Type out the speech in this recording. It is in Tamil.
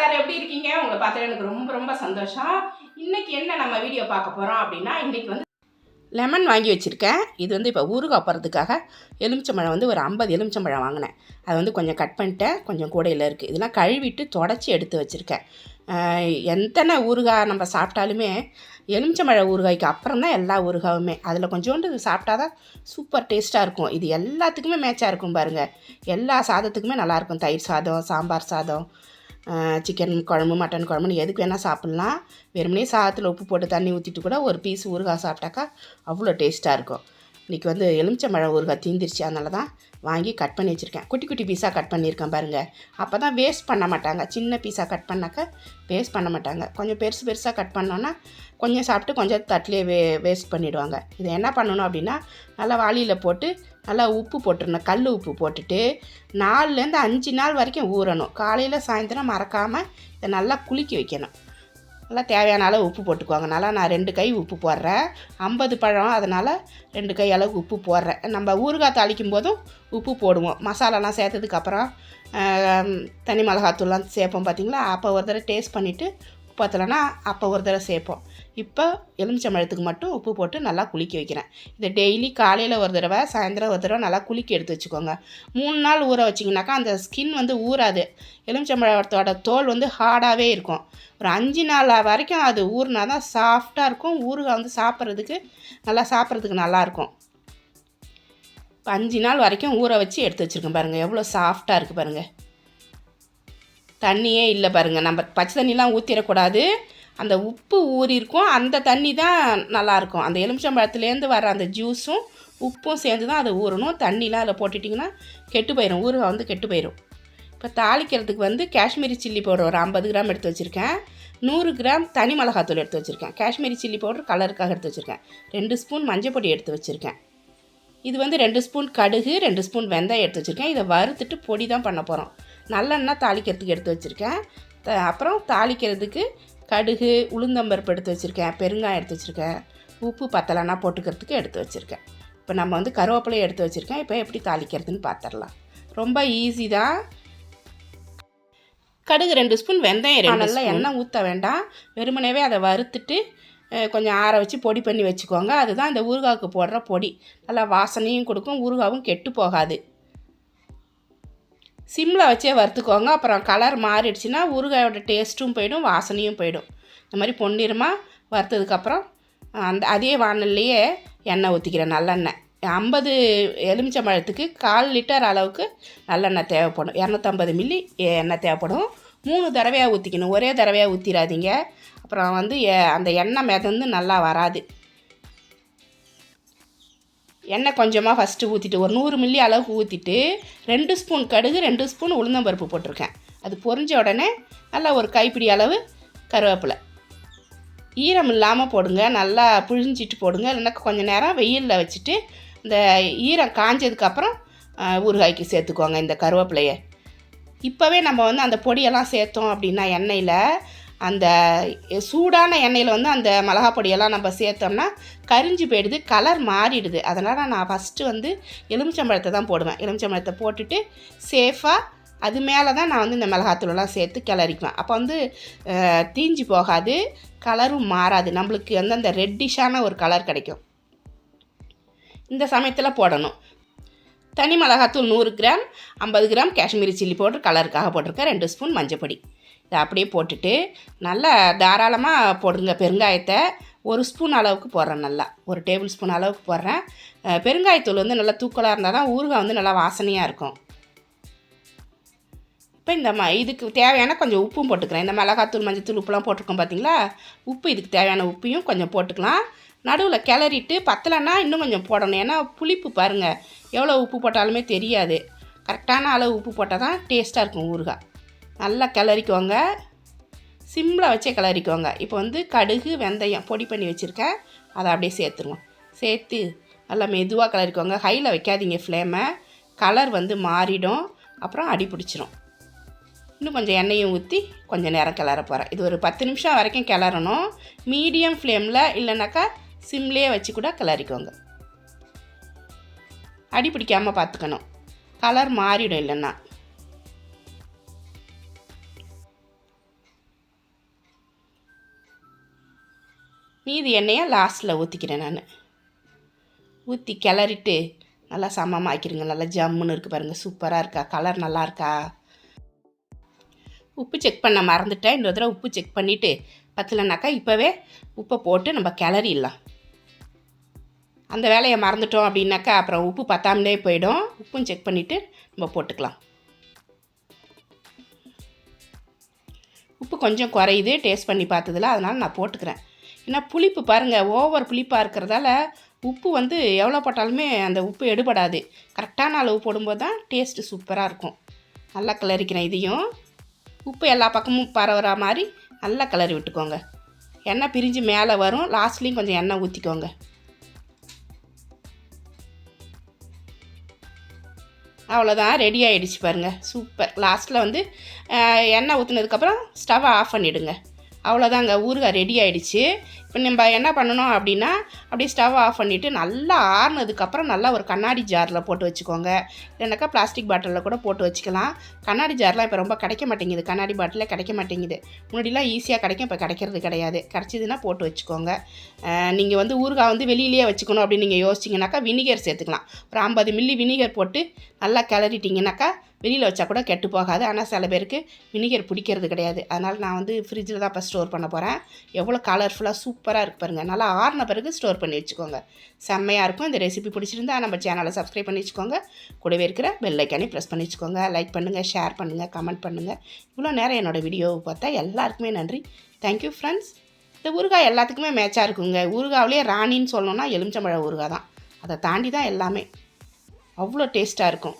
எல்லாரும் எப்படி இருக்கீங்க? உங்களை பார்த்தா எனக்கு ரொம்ப ரொம்ப சந்தோஷம். இன்னைக்கு என்ன நம்ம வீடியோ பார்க்க போகிறோம் அப்படின்னா இன்னைக்கு வந்து லெமன் வாங்கி வச்சுருக்கேன். இது வந்து இப்போ ஊறுகாய் போகிறதுக்காக எலுமிச்சம்பழம் வந்து ஒரு ஐம்பது எலுமிச்சம்பழம் வாங்கினேன். அதை வந்து கொஞ்சம் கட் பண்ணிட்டேன். கொஞ்சம் கூடையில் இருக்குது இதெல்லாம் கழுவிட்டு தொடச்சி எடுத்து வச்சுருக்கேன். எத்தனை ஊறுகாய் நம்ம சாப்பிட்டாலுமே எலுமிச்சம்பழ ஊறுகாய்க்கு அப்புறம் தான் எல்லா ஊறுகாயுமே. அதில் கொஞ்சோண்டு சாப்பிட்டா தான் சூப்பர் டேஸ்ட்டாக இருக்கும். இது எல்லாத்துக்குமே மேட்சாக இருக்கும் பாருங்கள் எல்லா சாதத்துக்குமே நல்லாயிருக்கும் தயிர் சாதம் சாம்பார் சாதம் சிக்கன் குழம்பு மட்டன் குழம்புன்னு எதுக்கு வேணால் சாப்பிட்லாம். வெறுமனே சாதத்தில் உப்பு போட்டு தண்ணி ஊற்றிட்டு கூட ஒரு பீஸ் ஊறுகாய் சாப்பிட்டாக்கா அவ்வளோ டேஸ்ட்டாக இருக்கும். இன்றைக்கி வந்து எலுமிச்சம்பழம் ஊறுகாய் தீந்துருச்சு. அதனால தான் வாங்கி கட் பண்ணி வச்சுருக்கேன். குட்டி குட்டி பீஸாக கட் பண்ணியிருக்கேன் பாருங்கள் அப்போ தான் வேஸ்ட் பண்ண மாட்டாங்க. சின்ன பீஸாக கட் பண்ணாக்கா வேஸ்ட் பண்ண மாட்டாங்க. கொஞ்சம் பெருசு பெருசாக கட் பண்ணோன்னா கொஞ்சம் சாப்பிட்டு கொஞ்சம் தட்டிலே வே வேஸ்ட் பண்ணிவிடுவாங்க இதை என்ன பண்ணணும் அப்படின்னா நல்லா வாளியில் போட்டு நல்லா உப்பு போட்டுருணும் கல் உப்பு போட்டுட்டு நாலுலேருந்து அஞ்சு நாள் வரைக்கும் ஊறணும். காலையில் சாயந்தரம் மறக்காமல் இதை நல்லா குலுக்கி வைக்கணும். நல்லா தேவையான அளவு உப்பு போட்டுக்குவாங்க. நல்லா நான் ரெண்டு கை உப்பு போடுறேன். ஐம்பது பழம் அதனால் ரெண்டு கை அளவு உப்பு போடுறேன். நம்ம ஊறுகாய் தாளிக்கும் போதும் உப்பு போடுவோம். மசாலாலாம் சேர்த்ததுக்கப்புறம் தனி மிளகாத்தூள்லாம் சேர்ப்போம் பார்த்திங்களா அப்போ ஒரு தடவை டேஸ்ட் பண்ணிவிட்டு பத்தலைன்னா அப்போ ஒரு தடவை சேர்ப்போம். இப்போ எலுமிச்சம்பழத்துக்கு மட்டும் உப்பு போட்டு நல்லா குளிக்க வைக்கிறேன். இதை டெய்லி காலையில் ஒரு தடவை சாயந்தரம் ஒரு தடவை நல்லா குளிக்க எடுத்து வச்சுக்கோங்க. மூணு நாள் ஊற வச்சிங்கனாக்கா அந்த ஸ்கின் வந்து ஊறாது. எலுமிச்சம்பழத்தோட தோல் வந்து ஹார்டாகவே இருக்கும். ஒரு அஞ்சு நாள் வரைக்கும் அது ஊறினா தான் சாஃப்டாக இருக்கும். ஊறுகாய் வந்து சாப்பிட்றதுக்கு நல்லா சாப்பிட்றதுக்கு நல்லாயிருக்கும் இப்போ அஞ்சு நாள் வரைக்கும் ஊற வச்சு எடுத்து வச்சுருக்கேன் பாருங்கள் எவ்வளோ சாஃப்டாக இருக்குது பாருங்கள் தண்ணியே இல்லை பாருங்கள் நம்ம பச்சை தண்ணிலாம் ஊற்றிடக்கூடாது அந்த உப்பு ஊறியிருக்கும். அந்த தண்ணி தான் நல்லாயிருக்கும். அந்த எலுமிச்சம்பழத்துலேருந்து வர அந்த ஜூஸும் உப்பும் சேர்ந்து தான் அதை ஊறணும். தண்ணிலாம் அதில் போட்டுட்டிங்கன்னா கெட்டு போயிடும் ஊறுகா வந்து கெட்டு போயிடும் இப்போ தாளிக்கிறதுக்கு வந்து காஷ்மீரி சில்லி பவுடர் ஒரு ஐம்பது கிராம் எடுத்து வச்சுருக்கேன். நூறு கிராம் தனி மிளகாத்தூள் எடுத்து வச்சுருக்கேன். காஷ்மீரி சில்லி பவுடர் கலருக்காக எடுத்து வச்சுருக்கேன். ரெண்டு ஸ்பூன் மஞ்சள் பொடி எடுத்து வச்சுருக்கேன். இது வந்து ரெண்டு ஸ்பூன் கடுகு ரெண்டு ஸ்பூன் வெந்தயம் எடுத்து வச்சுருக்கேன். இதை வறுத்துட்டு பொடி தான் பண்ண போகிறோம் நல்லெண்ணெய் தாளிக்கிறதுக்கு எடுத்து வச்சுருக்கேன். த அப்புறம் தாளிக்கிறதுக்கு கடுகு உளுந்தம்பருப்பு எடுத்து வச்சுருக்கேன். பெருங்காயம் எடுத்து வச்சுருக்கேன். உப்பு பத்தலைன்னா போட்டுக்கிறதுக்கு எடுத்து வச்சுருக்கேன். இப்போ நம்ம வந்து கருவேப்பிலையை எடுத்து வச்சுருக்கேன். இப்போ எப்படி தாளிக்கிறதுன்னு பார்த்துடலாம். ரொம்ப ஈஸி தான். கடுகு ரெண்டு ஸ்பூன் வெந்தயம் நல்லா எண்ணெய் ஊற்ற வேண்டாம். வெறுமனவே அதை வறுத்துட்டு கொஞ்சம் ஆற வச்சு பொடி பண்ணி வச்சுக்கோங்க. அதுதான் இந்த ஊறுகாவுக்கு போடுற பொடி. நல்லா வாசனையும் கொடுக்கும். ஊறுகாவும் கெட்டு போகாது. சிம்மில் வச்சே வறுத்துக்கோங்க. அப்புறம் கலர் மாறிடுச்சுன்னா ஊறுகாயோட டேஸ்ட்டும் போயிடும் வாசனையும் போயிடும். இந்த மாதிரி பொன்னிறமாக வறுத்ததுக்கப்புறம் அந்த அதே வானல்லையே எண்ணெய் ஊற்றிக்கிறேன் நல்லெண்ணெய். ஐம்பது எலுமிச்சம்பழத்துக்கு கால் லிட்டர் அளவுக்கு நல்லெண்ணெய் தேவைப்படும். இரநூத்தம்பது மில்லி எண்ணெய் தேவைப்படும். மூணு தடவையாக ஊற்றிக்கணும் ஒரே தடவையாக ஊற்றிடாதீங்க அப்புறம் வந்து அந்த எண்ணெய் மிதந்து நல்லா வராது. எண்ணெய் கொஞ்சமாக ஃபஸ்ட்டு ஊற்றிட்டு ஒரு நூறு மில்லி அளவுக்கு ஊற்றிட்டு ரெண்டு ஸ்பூன் கடுகு ரெண்டு ஸ்பூன் உளுந்தம்பருப்பு போட்டிருக்கேன். அது பொறிஞ்ச உடனே நல்லா ஒரு கைப்பிடி அளவு கருவேப்பிலை. ஈரம் இல்லாமல் போடுங்க நல்லா புழிஞ்சிட்டு போடுங்க. இல்லைன்னா கொஞ்சம் நேரம் வெயிலில் வச்சுட்டு இந்த ஈரம் காஞ்சதுக்கப்புறம் ஊறுகாய்க்கு சேர்த்துக்கோங்க இந்த கருவேப்பிலையை. இப்போவே நம்ம வந்து அந்த பொடியெல்லாம் சேர்த்தோம் அப்படின்னா எண்ணெயில் அந்த சூடான எண்ணெயில் வந்து அந்த மிளகா பொடியெல்லாம் நம்ம சேர்த்தோம்னா கரிஞ்சு போயிடுது கலர் மாறிடுது. அதனால் நான் ஃபஸ்ட்டு வந்து எலுமிச்சம்பழத்தை தான் போடுவேன். எலுமிச்சம்பழத்தை போட்டுட்டு சேஃபாக அது மேலே தான் நான் வந்து இந்த மிளகாத்தூளெல்லாம் சேர்த்து கிளறிக்குவேன். அப்போ வந்து தீஞ்சு போகாது கலரும் மாறாது. நம்மளுக்கு வந்து அந்த ரெட்டிஷான ஒரு கலர் கிடைக்கும். இந்த சமயத்தில் போடணும். தனி மிளகாத்தூள் நூறு கிராம் ஐம்பது கிராம் காஷ்மீரி சில்லி பவுடர் கலருக்காக போட்டிருக்கேன். ரெண்டு ஸ்பூன் மஞ்சப்பொடி. இதை அப்படியே போட்டுட்டு நல்லா தாராளமாக போடுங்க. பெருங்காயத்தை ஒரு ஸ்பூன் அளவுக்கு போடுறேன் நல்லா. ஒரு டேபிள் ஸ்பூன் அளவுக்கு போடுறேன். பெருங்காயத்தூள் வந்து நல்லா தூக்கலாக இருந்தால் தான் ஊறுகாய் வந்து நல்லா வாசனையாக இருக்கும். இப்போ இந்த ம இதுக்கு தேவையான கொஞ்சம் உப்பும் போட்டுக்கிறேன். இந்த மிளகாத்தூள் மஞ்சத்தூள் உப்புலாம் போட்டிருக்கோம் பார்த்தீங்களா உப்பு இதுக்கு தேவையான உப்பையும் கொஞ்சம் போட்டுக்கலாம். நடுவில் கிளறிட்டு பத்தலைன்னா இன்னும் கொஞ்சம் போடணும். ஏன்னா புளிப்பு பாருங்கள் எவ்வளோ உப்பு போட்டாலுமே தெரியாது. கரெக்டான அளவு உப்பு போட்டால் தான் டேஸ்ட்டாக இருக்கும் ஊறுகாய். நல்லா கிளறிக்கோங்க. சிம்மில் வச்சே கிளறிக்கோங்க. இப்போ வந்து கடுகு வெந்தயம் பொடி பண்ணி வச்சுருக்கேன். அதை அப்படியே சேர்த்துருவோம். சேர்த்து நல்லா மெதுவாக கிளறிக்கோங்க. ஹையில் வைக்காதீங்க ஃப்ளேமை கலர் வந்து மாறிடும். அப்புறம் அடி பிடிச்சிரும். இன்னும் கொஞ்சம் எண்ணெயும் ஊற்றி கொஞ்சம் நேரம் கிளற போகிறேன் இது ஒரு பத்து நிமிஷம் வரைக்கும் கிளறணும். மீடியம் ஃப்ளேமில் இல்லைனாக்கா சிம்லேயே வச்சு கூட கிளறிக்கோங்க. அடி பிடிக்காமல் பார்த்துக்கணும். கலர் மாறிடும் இல்லைன்னா. மீதி எண்ணெயை லாஸ்ட்டில் ஊற்றிக்கிறேன் நான். ஊற்றி கிளறிட்டு நல்லா சமமாக ஆக்கிடுங்க நல்லா ஜம்முன்னு இருக்குது பாருங்கள் சூப்பராக இருக்கா? கலர் நல்லா இருக்கா? உப்பு செக் பண்ண மறந்துட்டேன். இந்த தடவை உப்பு செக் பண்ணிவிட்டு பத்தலைனாக்கா இப்போவே உப்பை போட்டு நம்ம கிளறிடலாம். அந்த வேலையை மறந்துட்டோம் அப்படின்னாக்கா அப்புறம் உப்பு பத்தாமலே போயிடும். உப்பும் செக் பண்ணிவிட்டு நம்ம போட்டுக்கலாம். உப்பு கொஞ்சம் குறையுது. டேஸ்ட் பண்ணி பார்த்ததில் அதனால் நான் போட்டுக்கிறேன். ஏன்னா புளிப்பு பாருங்கள் ஓவர் புளிப்பாக இருக்கிறதால உப்பு வந்து எவ்வளோ போட்டாலுமே அந்த உப்பு எடுபடாது. கரெக்டான அளவு போடும்போது தான் டேஸ்ட்டு சூப்பராக இருக்கும். நல்லா கிளறிக்கிறேன் இதையும். உப்பு எல்லா பக்கமும் பரவுற மாதிரி நல்லா கிளறி விட்டுக்கோங்க. எண்ணெய் பிரிஞ்சு மேலே வரும். லாஸ்ட்லேயும் கொஞ்சம் எண்ணெய் ஊற்றிக்கோங்க அவ்வளோதான் ரெடி ஆகிடுச்சு பாருங்கள் சூப்பர். லாஸ்ட்டில் வந்து எண்ணெய் ஊற்றுனதுக்கப்புறம் ஸ்டவ்வை ஆஃப் பண்ணிவிடுங்க அவ்வளோதாங்க ஊறுகாய் ரெடி ஆயிடுச்சு. இப்போ நம்ம என்ன பண்ணணும் அப்படின்னா அப்படியே ஸ்டவ் ஆஃப் பண்ணிவிட்டு நல்லா ஆறுனதுக்கப்புறம் நல்லா ஒரு கண்ணாடி ஜாரில் போட்டு வச்சுக்கோங்க. இல்லைனாக்கா பிளாஸ்டிக் பாட்டிலில் கூட போட்டு வச்சுக்கலாம். கண்ணாடி ஜார்லாம் இப்போ ரொம்ப கிடைக்க மாட்டேங்குது. கண்ணாடி பாட்டிலே கிடைக்க மாட்டேங்குது. முன்னாடிலாம் ஈஸியாக கிடைக்கும் இப்போ கிடைக்கிறது கிடையாது. கிடச்சிதுன்னா போட்டு வச்சுக்கோங்க. நீங்கள் வந்து ஊறுகாய் வந்து வெளியிலேயே வச்சுக்கணும் அப்படின்னு நீங்கள் யோசிச்சிங்கனாக்கா வினிகர் சேர்த்துக்கலாம். ஒரு ஐம்பது மில்லி வினிகர் போட்டு நல்லா கிளறிட்டிங்கனாக்கா வெளியில் வச்சா கூட கெட்டு போகாது. ஆனால் சில பேருக்கு வினிகர் பிடிக்கிறது கிடையாது. அதனால் நான் வந்து ஃப்ரிட்ஜில் தான் இப்போ ஸ்டோர் பண்ண போகிறேன் எவ்வளோ கலர்ஃபுல்லாக சூப்பராக இருக்கு பாருங்கள் நல்லா ஆறின பிறகு ஸ்டோர் பண்ணி வச்சுக்கோங்க. செம்மையாக இருக்கும் இந்த ரெசிபி பிடிச்சிருந்தா நம்ம சேனலை சப்ஸ்கிரைப் பண்ணி வச்சுக்கோங்க. கூடவே இருக்கிற பெல்லைக்கானே ப்ரெஸ் பண்ணி வச்சுக்கோங்க. லைக் பண்ணுங்கள் ஷேர் பண்ணுங்கள் கமெண்ட் பண்ணுங்கள் இவ்வளோ நேரம் என்னோடய வீடியோவை பார்த்தா எல்லாருக்குமே நன்றி. தேங்க்யூ ஃப்ரெண்ட்ஸ் இந்த ஊறுகாய் எல்லாத்துக்குமே மேட்சாக இருக்குங்க. ஊறுகாவிலே ராணின்னு சொல்லணும்னா எலுமிச்சம்பழ ஊறுகாய் தான். அதை தாண்டி தான் எல்லாமே. அவ்வளோ டேஸ்ட்டாக இருக்கும்.